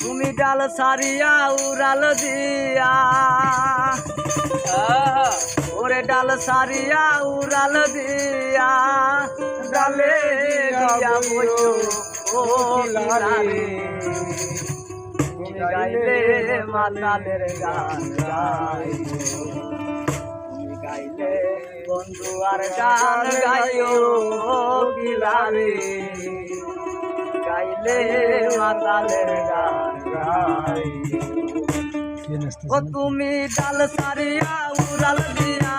তুমি ডাল সারিয়া উড়াল দিয়া। ওরে ডাল সারিয়া উড়াল দিয়া। ডালে গাইলে বন্ধু আর গান গাইও গিলারে গাইলে মাতালের গান গাই। ও তুমি ডাল সারিয়া উড়াল দিয়া।